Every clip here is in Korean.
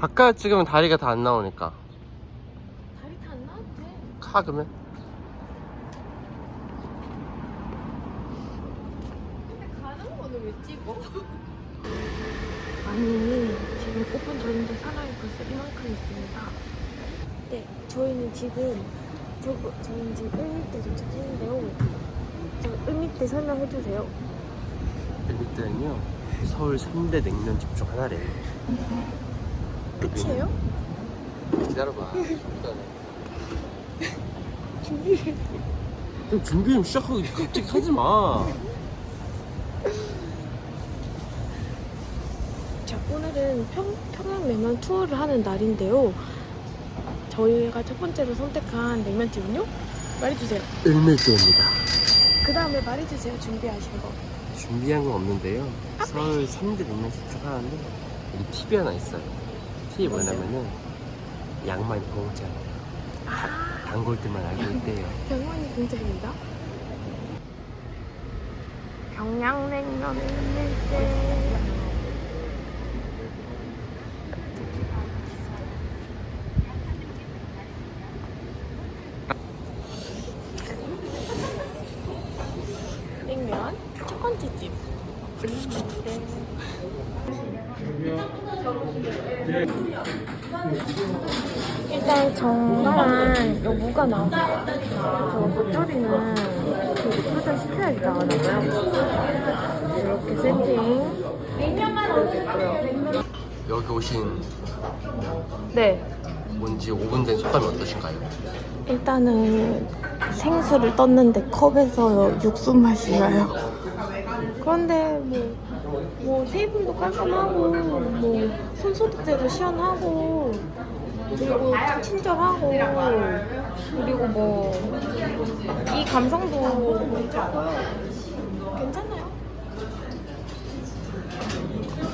셀카 찍으면 다리가 다 안 나오니까 다리 다 안 나와도 돼. 카 그러면 근데 가는 거는 왜 찍어? 아니 지금 오픈 전인데 사람이 벌써 이만큼 있습니다. 네, 저희는 지금 저거 저희는 지금 을밑대 도착했는데요. 저 을밑대 설명해 주세요. 일단은요 서울 3대 냉면집 중 하나래요 끝이에요? 기다려봐 준비해. 좀 준비 좀 시작하고 갑자기 하지 마 자, 오늘은 평, 평양 냉면 투어를 하는 날인데요. 저희가 첫 번째로 선택한 냉면집은요? 말해주세요. 을밀도입니다 그 다음에 말해주세요. 준비하신 거. 준비한 건 없는데요 서울 3대 냉면집 중 하나인데 여기 팁이 하나 있어요 팁이 뭐냐면은 양만 공짜예요 아, 단골들만 알고 있대요 병원이 공짜입니다. 먹을 때. 냉면 첫 번째 집. 일단 정갈한 요 무가 나온 거야. 저 겉절이는 그 풀전 시켜야지 나가나봐요. 이렇게 세팅. 여기 오신 네. 온지 5분 된 소감이 어떠신가요? 일단은 생수를 떴는데 컵에서 육수 맛이 나요. 그런데 뭐, 뭐 테이블도 깔끔하고 뭐 손소독제도 시원하고 그리고 좀 친절하고 그리고 뭐 이 감성도. 괜찮아요.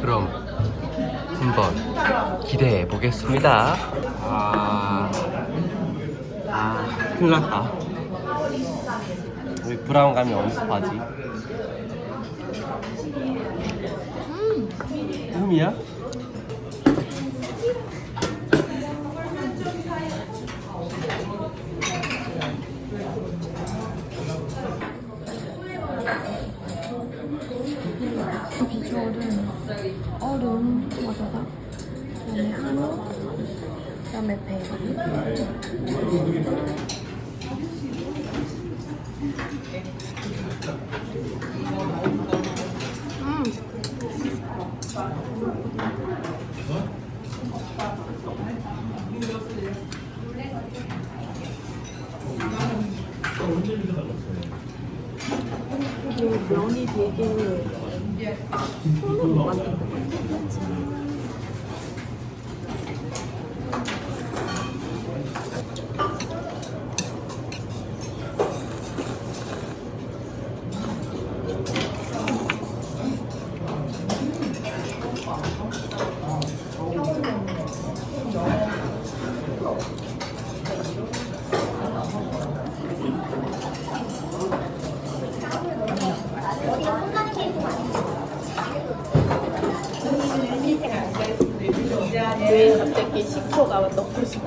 그럼 한번 기대해 보겠습니다. 아, 아, 큰일 났다. 왜 브라운 감이 어디서 파지? ya? 이 되게 손으로 만든 것 같아. 왜 식초가 넣고 싶지?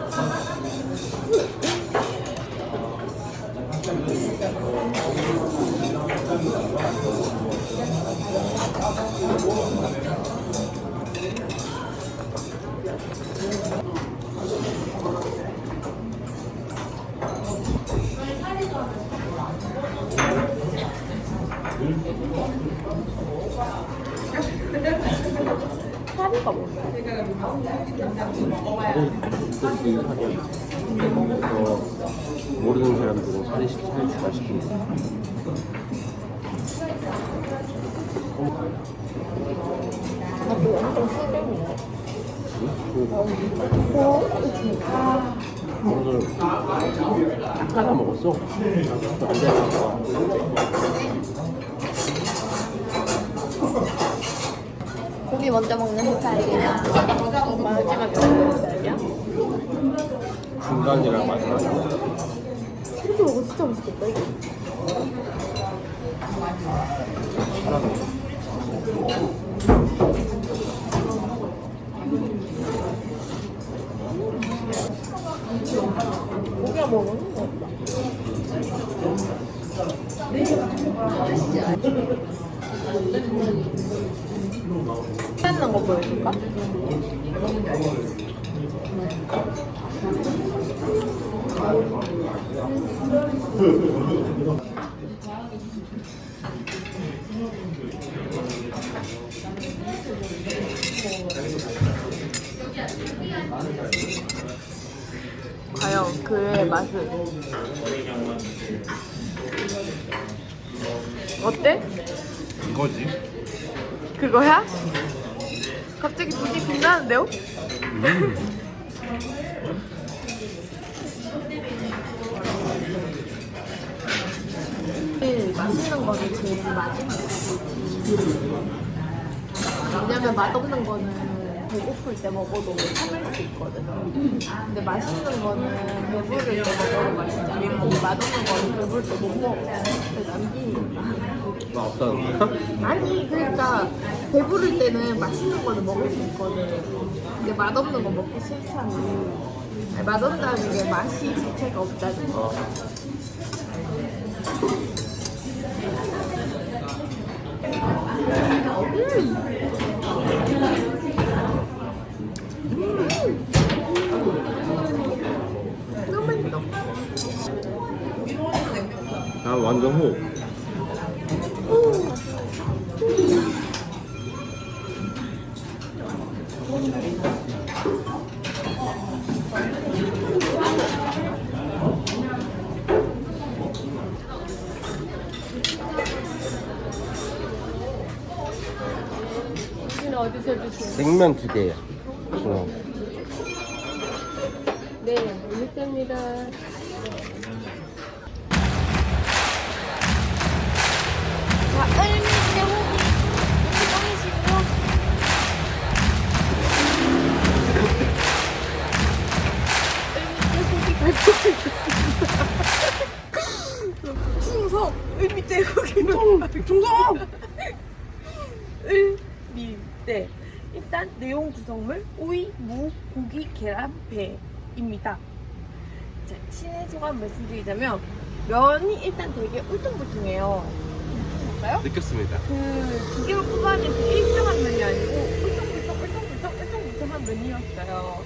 모르는 사람들은 살이 완전 술병이네. 오늘 아까 먹었어. 고기 먼저 먹는 스타일이야. 마지막에 먹는 스타일이야? 중간이랑 마지막. 이렇게 먹어 진짜 맛있겠다 이거. 고기랑 먹으면 거 끝난 거 보여줄까? 과연 그의 맛은 어때? 이거지? 그거야? 갑자기 눈이 빛나는데요? 제 맛있는 거는 제일 마지막에 왜냐면 맛없는 거는 배고플 때 먹어도 참을 수 있거든. 근데 맛있는 거는 배부를 때 먹어도 맛있잖아. 근데 맛없는 거는 배부를 때 못 먹어. 그래서 남기니까 나 없다는. 거야? 아니 그러니까 배부를 때는 맛있는 거는 먹을 수 있거든. 근데 맛없는 거 먹기 아니, 맛없다는 게 맛이 자체가 없다는 거 너무 맛있어 나 완전 호. 어디서 드세요? 냉면 두 개야. 어. 네, 올리입니다 구성물 오이, 무, 고기, 계란, 배입니다. 자, 신의 소감 말씀드리자면 면이 일단 되게 울퉁불퉁해요. 볼까요? 느꼈습니다. 그 기계로 뽑아낸 그 일정한 면이 아니고 울퉁불퉁 울퉁불퉁 울퉁불퉁한 면이었어요.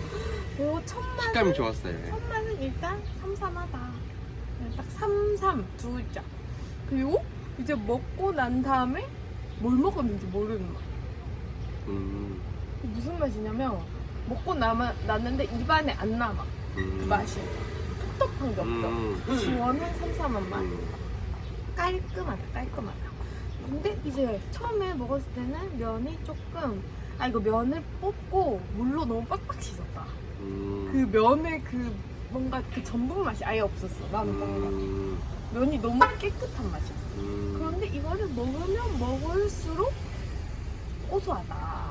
그리고 첫 식감이 좋았어요. 첫 맛은 일단 삼삼하다. 그냥 딱 삼삼 두 글자. 그리고 이제 먹고 난 다음에 뭘 먹었는지 모르는 맛. 음, 무슨 맛이냐면 먹고 남아, 났는데 입안에 안 남아. 그 음. 맛이. 텁텁한 게 없어. 음. 시원한 삼삼한 맛. 음. 깔끔하다, 깔끔하다. 근데 이제 처음에 먹었을 때는 면이 조금, 아, 이거 면을 뽑고 물로 너무 빡빡 씻었다. 음. 그 면의 그 뭔가 그 전분 맛이 아예 없었어. 나는 뭔가. 음. 면이 너무 깨끗한 맛이었어. 음. 그런데 이거를 먹으면 먹을수록 고소하다.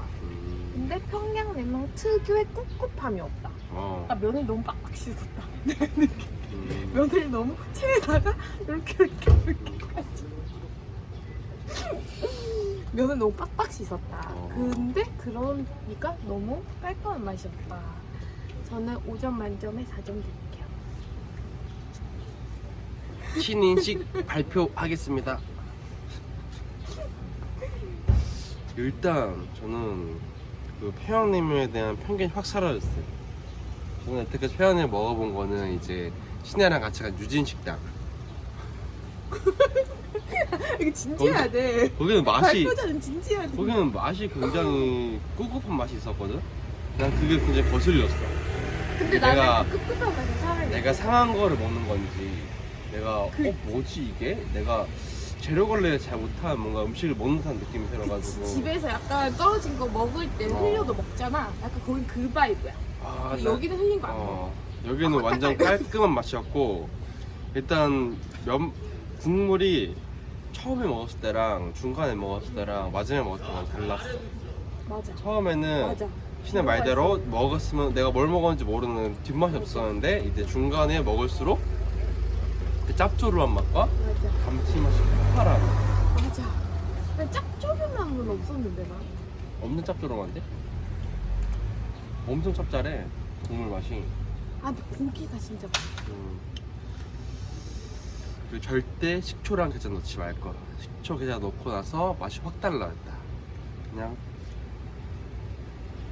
음. 근데 평양 냉면 특유의 꿉꿉함이 없다. 어. 아, 면을 너무 빡빡 씻었다. 음. 면을 너무 체에다가 이렇게 이렇게 이렇게까지 면을 너무 빡빡 씻었다. 어. 근데 그러니까 너무 깔끔한 맛이었다. 저는 5점 만점에 4점 드릴게요. 신인식 발표하겠습니다. 일단 저는 그 평양냉면에 대한 편견이 확 사라졌어요. 저는 여태까지 평양냉면 먹어본 거는 이제 신혜랑 같이 간 유진식당. 이거 진지해야 돼. 거기는 맛이 발표자는 진지해야 돼. 거기는 맛이 굉장히 꿉꿉한 맛이 있었거든. 난 그게 굉장히 거슬렸어. 근데 내가- 나는 그 꿉꿉한 맛이 사랑해. 내가 상한 거를 먹는 건지 내가 그- 어 뭐지 이게 내가 재료 관리를 잘 못하는 뭔가 음식을 먹는 듯한 느낌이 들어가지고 집에서 약간 떨어진 거 먹을 때 어. 흘려도 먹잖아. 약간 거긴 그 바이브야. 아, 근데 나- 여기는 흘린 거 아니야. 어, 여기는 완전 깔끔한 맛이었고 일단 면 국물이 처음에 먹었을 때랑 중간에 먹었을 때랑 마지막에 먹었을 때랑 달랐어. 맞아. 처음에는 맞아. 신의 말대로 먹었으면 내가 뭘 먹었는지 모르는 뒷맛이 없었는데 이제 중간에 먹을수록 그 짭조름한 맛과 맞아. 감칠맛이 폭발하는 맞아. 짭조름한 건 없었는데 나. 없는 짭조름한데? 엄청 짭짤해 국물 맛이 아 근데 고기가 진짜 맛있어. 음. 그리고 절대 식초랑 계자 넣지 말 거야 식초 계자 넣고 나서 맛이 확 달라졌다 그냥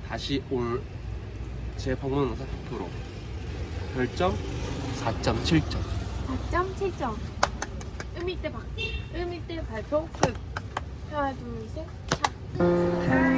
다시 올 제 방문 40% 별점 4.7점 4점 7점 음이때 박, 음이때 발표 끝. 하나, 둘, 셋, 차.